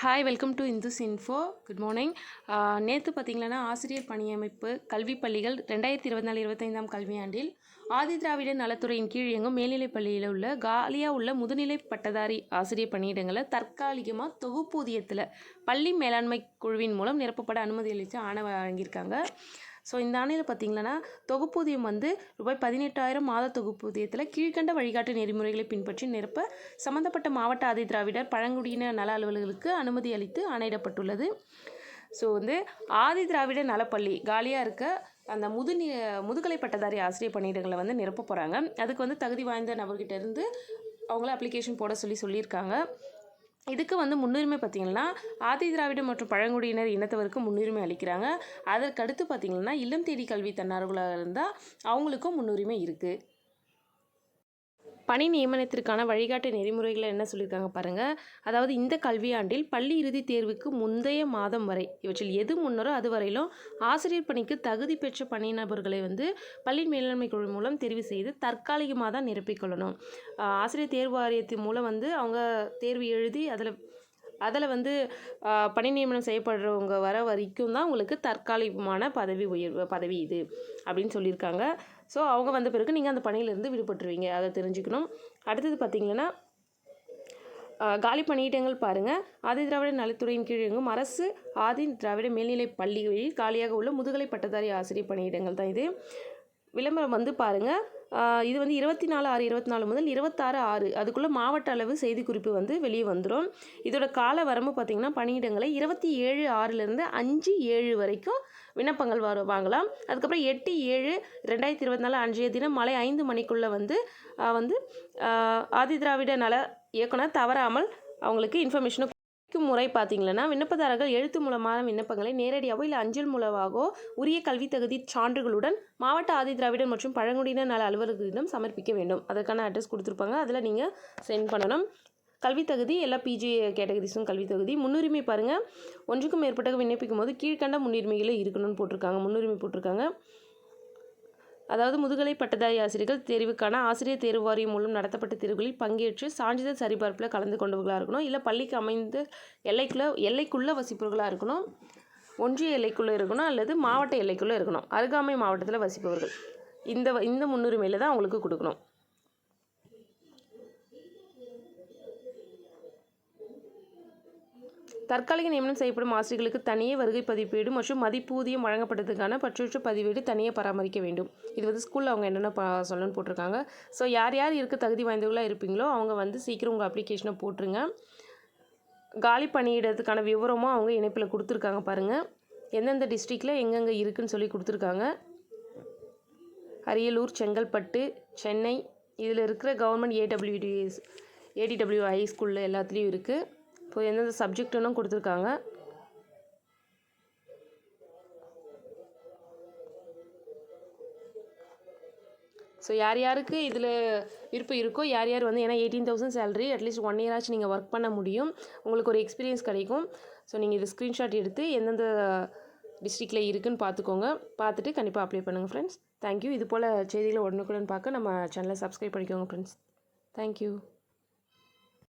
Hi welcome to Indus info good morning நேற்று பார்த்தீங்கன்னா ஆசிரியர் பணியமைப்பு கல்விப் பள்ளிகள் ரெண்டாயிரத்தி இருபத்தி நாலு இருபத்தைந்தாம் கல்வியாண்டில் ஆதி திராவிட நலத்துறையின் கீழ் இயங்கும் மேல்நிலைப் பள்ளியில் உள்ள காலியாக உள்ள முதுநிலை பட்டதாரி ஆசிரியர் பணியிடங்களை தற்காலிகமாக தொகுப்பூதியத்தில் பள்ளி மேலாண்மை குழுவின் மூலம் நிரப்பப்பட அனுமதி அளித்து ஆணை வழங்கியிருக்காங்க. ஸோ இந்த ஆணையில் பார்த்தீங்கன்னா தொகுப்பூதியம் வந்து ரூபாய் பதினெட்டாயிரம் மாத தொகுப்பூதியத்தில் கீழ்கண்ட வழிகாட்டு நெறிமுறைகளை பின்பற்றி நிரப்ப சம்பந்தப்பட்ட மாவட்ட ஆதி திராவிடர் பழங்குடியின நல அலுவலர்களுக்கு அனுமதி அளித்து ஆணையிடப்பட்டுள்ளது. ஸோ வந்து ஆதி திராவிட நலப்பள்ளி காலியாக இருக்க அந்த முதுநி முதுகலை பட்டதாரி ஆசிரியர் பணியிடங்களை வந்து நிரப்ப போகிறாங்க அதுக்கு வந்து தகுதி வாய்ந்த நபர்கிட்ட இருந்து அவங்கள அப்ளிகேஷன் போட சொல்லி சொல்லியிருக்காங்க. இதுக்கு வந்து முன்னுரிமை பார்த்திங்கன்னா ஆதி திராவிட மற்றும் பழங்குடியினர் இனத்தவருக்கு முன்னுரிமை அளிக்கிறாங்க. அதற்கடுத்து பார்த்திங்கன்னா இல்லம் தேடி கல்வி தன்னார்வலாக இருந்தால் அவங்களுக்கும் முன்னுரிமை இருக்குது பணி நியமனத்திற்கான வழிகாட்டு நெறிமுறைகளை என்ன சொல்லியிருக்காங்க பாருங்கள் அதாவது இந்த கல்வியாண்டில் பள்ளி இறுதி தேர்வுக்கு முந்தைய மாதம் வரை இவற்றில் எது முன்னரோ அது வரையிலும் ஆசிரியர் பணிக்கு தகுதி பெற்ற பணிநபர்களை வந்து பள்ளி மேலாண்மை குழு மூலம் தெரிவு செய்து தற்காலிகமாக தான் நிரப்பிக்கொள்ளணும் ஆசிரியர் தேர்வு வாரியத்தின் மூலம் வந்து அவங்க தேர்வு எழுதி அதில் அதில் வந்து பணி நியமனம் செய்யப்படுறவங்க வர வரைக்கும் தான் உங்களுக்கு தற்காலிகமான பதவி உயர்வு பதவி இது அப்படின்னு சொல்லியிருக்காங்க. ஸோ அவங்க வந்த பிறகு நீங்கள் அந்த பணியிலேருந்து விடுபட்டுருவீங்க. அதை தெரிஞ்சுக்கணும். அடுத்தது பார்த்திங்கன்னா காலி பணியிடங்கள் பாருங்கள் ஆதி திராவிட நலத்துறையின் கீழ் இயங்கும் அரசு ஆதி திராவிட மேல்நிலை பள்ளிகளில் காலியாக உள்ள முதுகலை பட்டதாரி ஆசிரியர் பணியிடங்கள் தான் இது. விளம்பரம் வந்து பாருங்கள் இது வந்து இருபத்தி நாலு ஆறு இருபத்தி நாலு முதல் இருபத்தாறு ஆறு. அதுக்குள்ளே மாவட்ட அளவு செய்திக்குறிப்பு வந்து வெளியே வந்துடும் இதோட கால வரம்பு பார்த்திங்கன்னா பணியிடங்களை இருபத்தி ஏழு ஆறுலேருந்து அஞ்சு ஏழு வரைக்கும் விண்ணப்பங்கள் வர வாங்கலாம். அதுக்கப்புறம் எட்டு ஏழு ரெண்டாயிரத்தி இருபத்தி நாலு அன்றைய தினம் மாலை ஐந்து மணிக்குள்ளே வந்து வந்து ஆதிதிராவிட நல இயக்குனர் தவறாமல் அவங்களுக்கு இன்ஃபர்மேஷனை முறை பார்த்தீங்கன்னா விண்ணப்பதாரர்கள் எழுத்து மூலமான விண்ணப்பங்களை நேரடியாகவோ இல்லை அஞ்சல் மூலமாகவோ உரிய கல்வி தகுதி சான்றுகளுடன் மாவட்ட ஆதி திராவிடர் மற்றும் பழங்குடியினர் நல அலுவலர்களிடம் சமர்ப்பிக்க வேண்டும். அதற்கான அட்ரஸ் கொடுத்துருப்பாங்க. அதில் நீங்கள் சென்ட் பண்ணணும். கல்வி தகுதி எல்லா பிஜி கேட்டகரிஸும் கல்வி தகுதி. முன்னுரிமை பாருங்கள் ஒன்றுக்கும் மேற்பட்ட விண்ணப்பிக்கும் போது கீழ்கண்ட முன்னுரிமைகளே இருக்கணும்னு போட்டிருக்காங்க. முன்னுரிமை போட்டிருக்காங்க. அதாவது முதுகலை பட்டதாரி ஆசிரியர்கள் தேர்வுக்கான ஆசிரியர் தேர்வு வாரியம் மூலம் நடத்தப்பட்ட தேர்வுகளில் பங்கேற்று சான்றிதழ் சரிபார்ப்பில் கலந்து கொண்டவர்களாக இருக்கணும். இல்லை பள்ளிக்கு அமைந்த எல்லைக்குள்ளே எல்லைக்குள்ளே வசிப்பவர்களாக இருக்கணும். ஒன்றிய எல்லைக்குள்ளே இருக்கணும் அல்லது மாவட்ட எல்லைக்குள்ளே இருக்கணும். அருகாமை மாவட்டத்தில் வசிப்பவர்கள். இந்த இந்த முன்னுரிமையில் தான் அவங்களுக்கு கொடுக்கணும். தற்காலிக நியமனம் செய்யப்படும் ஆசிரியர்களுக்கு தனியே வருகை பதிப்பீடு மற்றும் மதிப்பூதியம் வழங்கப்பட்டதுக்கான பற்றுற்ற பதிவேடு தனியே பராமரிக்க வேண்டும். இது வந்து ஸ்கூலில் அவங்க என்னென்ன சொல்லணும்னு போட்டிருக்காங்க. ஸோ யார் யார் இருக்க தகுதி வாய்ந்தவர்களாக இருப்பீங்களோ அவங்க வந்து சீக்கிரம் உங்கள் அப்ளிகேஷனை போட்டுருங்க. காலி பணியிடத்துக்கான விவரமும் அவங்க இணைப்பில் கொடுத்துருக்காங்க பாருங்கள் எந்தெந்த டிஸ்ட்ரிக்டில் எங்கெங்கே இருக்குதுன்னு சொல்லி கொடுத்துருக்காங்க. அரியலூர் செங்கல்பட்டு சென்னை இதில் இருக்கிற கவர்மெண்ட் ஏடபிள்யூடிஎஸ் ஹை ஸ்கூலில் எல்லாத்துலேயும் இருக்குது இப்போ எந்தெந்த சப்ஜெக்ட்டுன்னு கொடுத்துருக்காங்க. ஸோ யார் யாருக்கு இதில் விருப்பம் இருக்கோ யார் யார் வந்து ஏன்னா eighteen thousand salary at least one year ஆச்சு நீங்கள் ஒர்க் பண்ண முடியும். உங்களுக்கு ஒரு எக்ஸ்பீரியன்ஸ் கிடைக்கும். ஸோ நீங்கள் இது ஸ்க்ரீன்ஷாட் எடுத்து எந்தெந்த டிஸ்ட்ரிக்டில் இருக்குதுன்னு பார்த்துக்கோங்க. பார்த்துட்டு கண்டிப்பாக அப்ளை பண்ணுங்கள் ஃப்ரெண்ட்ஸ் தேங்க்யூ இது போல் செய்திகளை உடனுக்குடன் பார்க்க நம்ம சேனலை சப்ஸ்கிரைப் பண்ணிக்கோங்க ஃப்ரெண்ட்ஸ் தேங்க்யூ